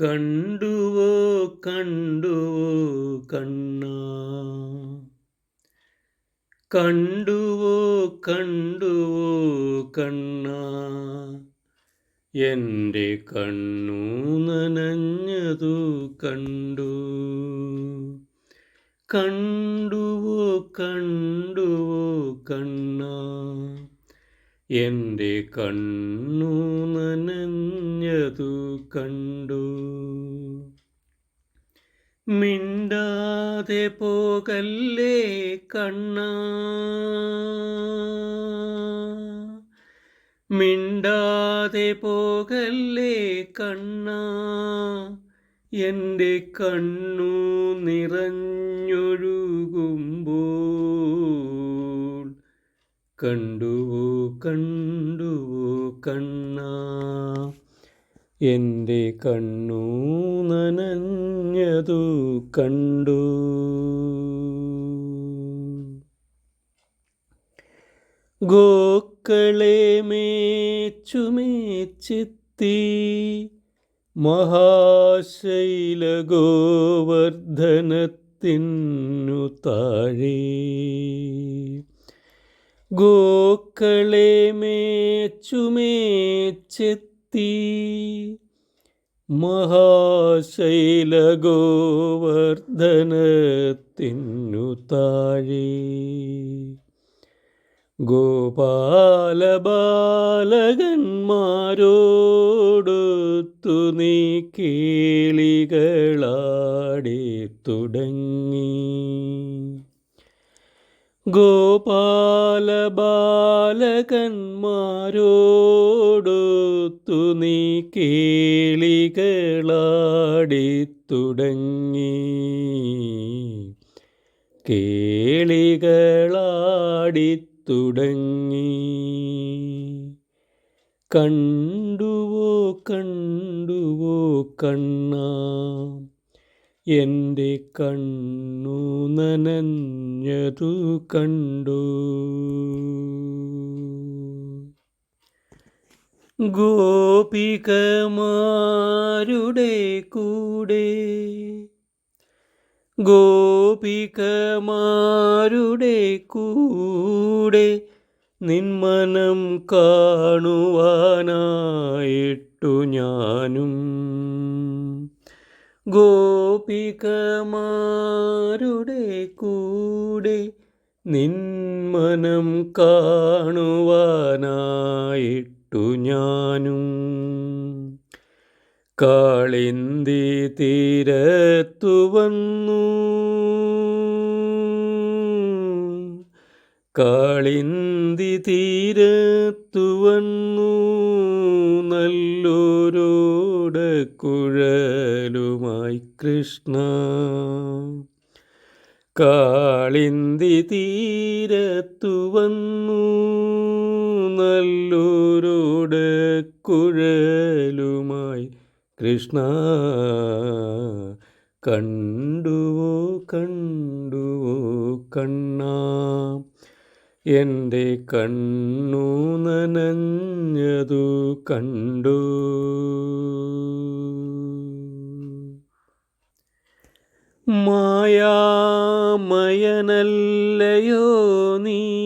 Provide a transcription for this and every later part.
കണ്ടുവോ കണ്ടുവോ കണ്ണ. കണ്ടുവോ കണ്ടുവോ കണ്ണ. എന്റെ കണ്ണു നനഞ്ഞതു കണ്ടു. കണ്ടുവോ കണ്ടുവോ കണ്ണ. എന്റെ കണ്ണു നനഞ്ഞതു കണ്ടു. മിണ്ടാതെ പോകല്ലേ കണ്ണ? മിണ്ടാതെ പോകല്ലേ കണ്ണ? എന്റെ കണ്ണു നിറഞ്ഞൊഴുകുമ്പോൾ കണ്ടുവോ കണ്ടുവോ കണ്ണ. എന്റെ കണ്ണു നനഞ്ഞതു കണ്ടു. ഗോക്കളെ മേച്ചുമേച്ചെത്തി മഹാശൈല ഗോവർദ്ധനത്തിനു താഴെ. ഗോക്കളെ മേച്ചുമേച്ചെത്തി മഹാശൈല ഗോവർദ്ധനത്തിന്നു താഴെ. ഗോപാലബാലകന്മാരോടൊത്തു നീ കേളികളാടി തുടങ്ങി. ഗോപാലബാലകന്മാരോടൊത്തു നീ കേളികളാടി തുടങ്ങി കേളികളാടി തുടങ്ങി കണ്ടുവോ കണ്ടുവോ കണ്ണ എന്റെ കണ്ണു നനഞ്ഞതു കണ്ടു. ഗോപികമാരുടെ കൂടെ ഗോപികമാരുടെ കൂടെ നിന്മനം കാണുവാനായിട്ടു ഞാനും ഗോപികമാരുടെ കൂടെ നിന്മനം കാണുവാനായിട്ടു ഞാനും. കാളിന്തി തീരത്തു വന്നു. കാളിന്തി തീരത്തു വന്നു നല്ലൊരോട കുഴലുമായി കൃഷ്ണ. കാളിന്തി തീരത്തു വന്നു നല്ലൊരോട കുഴലുമായി കൃഷ്ണ. കണ്ടുവോ കണ്ടുവോ കണ്ണ. എന്റെ കണ്ണു നനഞ്ഞതു കണ്ടു. മായാമയനല്ലയോ നീ?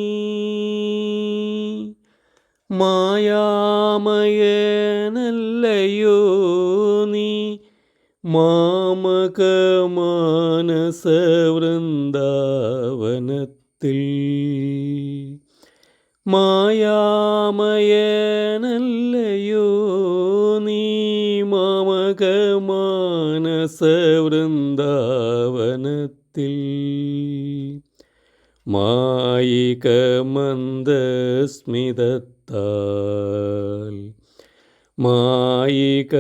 മായാമയനല്ലയോ നീ? മാമകമാനസവൃന്ദാവനത്തിൽ മായാമയനല്ലയോ നീ മാമകമാനസവൃന്ദാവനത്തിൽ. മായിക മന്ദസ്മിതത്താൽ മായിക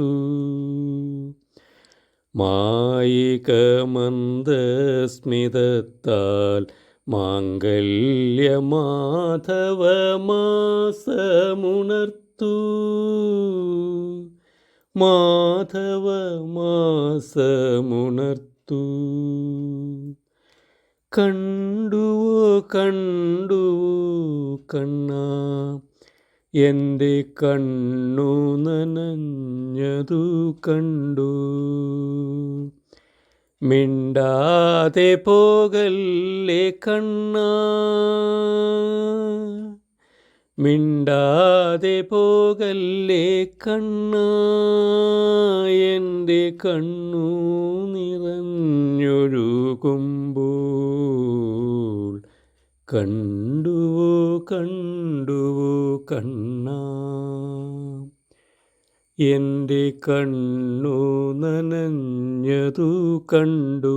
മന്ദസ്മിതത്താൽ മായികമന്ദസ്മിതത്താൽ ഗല്യമാധവമാസമുണർത്തു മായിക മന്ദസ്മിതത്താൽ മാംഗല്യമാധവമാസമുണർത്തു. മാധവമാസമുണർത്തു. കണ്ടുവോ കണ്ടുവോ കണ്ണാ എന്റെ കണ്ണു നനഞ്ഞതു കണ്ടു. മിണ്ടാതെ പോകല്ലേ കണ്ണ? മിണ്ടാതെ പോകല്ലേ കണ്ണ? എന്റെ കണ്ണു നിറഞ്ഞൊഴുകുമ്പോൾ കണ്ടുവോ കണ്ടുവോ? കണ്ണാ എന്റെ കണ്ണു നനഞ്ഞതു കണ്ടു.